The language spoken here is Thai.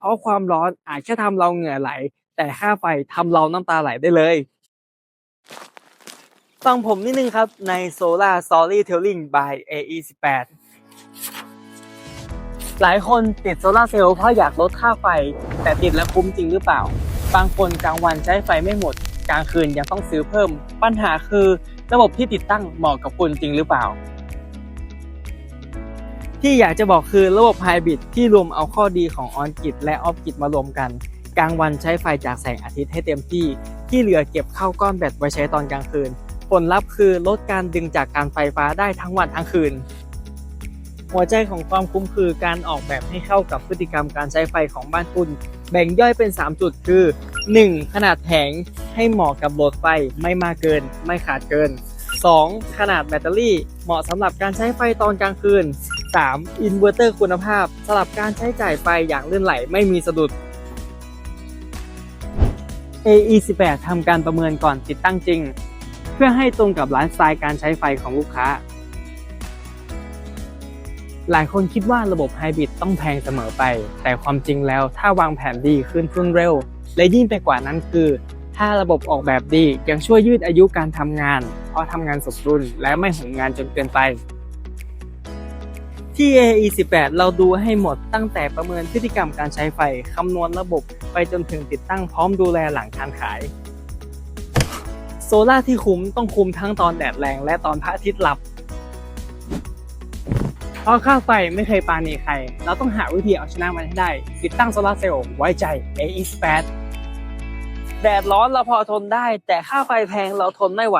เพราะความร้อนอาจแค่ทำเราเหงื่อไหล แต่ค่าไฟทำเราน้ำตาไหลได้เลยฟังผมนิดนึงครับใน Solar Storytelling by AE18 หลายคนติดโซลาเซลล์เพราะอยากลดค่าไฟ แต่ติดแล้วคุ้มจริงหรือเปล่า บางคนกลางวันใช้ไฟไม่หมด กลางคืนยังต้องซื้อเพิ่ม ปัญหาคือระบบที่ติดตั้งเหมาะกับคุณจริงหรือเปล่า ที่อยากจะบอกคือระบบไฮบริดที่รวมเอาข้อดีของออนกิ d และออฟกิ d มารวมกัน กลางวันใช้ไฟจากแสงอาทิตย์ให้เต็มที่ ที่เหลือเก็บเข้าก้อนแบตไว้ใช้ตอนกลางคืน ผลลัพธ์คือลดการดึงจากการไฟฟ้าได้ทั้งวันทั้งคืน หัวใจของความคุ้มคือการออกแบบให้เข้ากับพฤติกรรมการใช้ไฟของบ้านคุณ แบ่งย่อยเป็น 3 จุดคือ 1. ขนาดแผงให้เหมาะกับโหลดไฟไม่มากเกิน ไม่ขาดเกิน 2. ขนาดแบตเตอรี่เหมาะสำหรับการใช้ไฟตอนกลางคืน 3. อินเวอร์เตอร์คุณภาพสำหรับการใช้จ่ายไฟอย่างลื่นไหลไม่มีสะดุด AE18 ทำการประเมินก่อนติดตั้งจริง เพื่อให้ตรงกับไลฟ์สไตล์การใช้ไฟของลูกค้า หลายคนคิดว่าระบบไฮบริดต้องแพงเสมอไป แต่ความจริงแล้วถ้าวางแผนดีขึ้นทุนเร็ว และยิ่งไปกว่านั้นคือ ถ้าระบบออกแบบดียังช่วยยืดอายุการทำงาน เพราะทำงานสมดุลและไม่หงงานจนเกินไป ที่ AE18 เราดูให้หมดตั้งแต่ประเมินพฤติกรรมการใช้ไฟ คำนวณระบบ ไปจนถึงติดตั้งพร้อมดูแลหลังการขาย โซล่าที่คุ้มต้องคุ้มทั้งตอนแดดแรงและตอนพระอาทิตย์หลับ เพราะค่าไฟไม่เคยปาณีใคร เราต้องหาวิธีเอาชนะมันให้ได้ ติดตั้งโซล่าเซลล์ไว้ใจ AE18 แดดร้อนเราพอทนได้ แต่ค่าไฟแพงเราทนไม่ไหว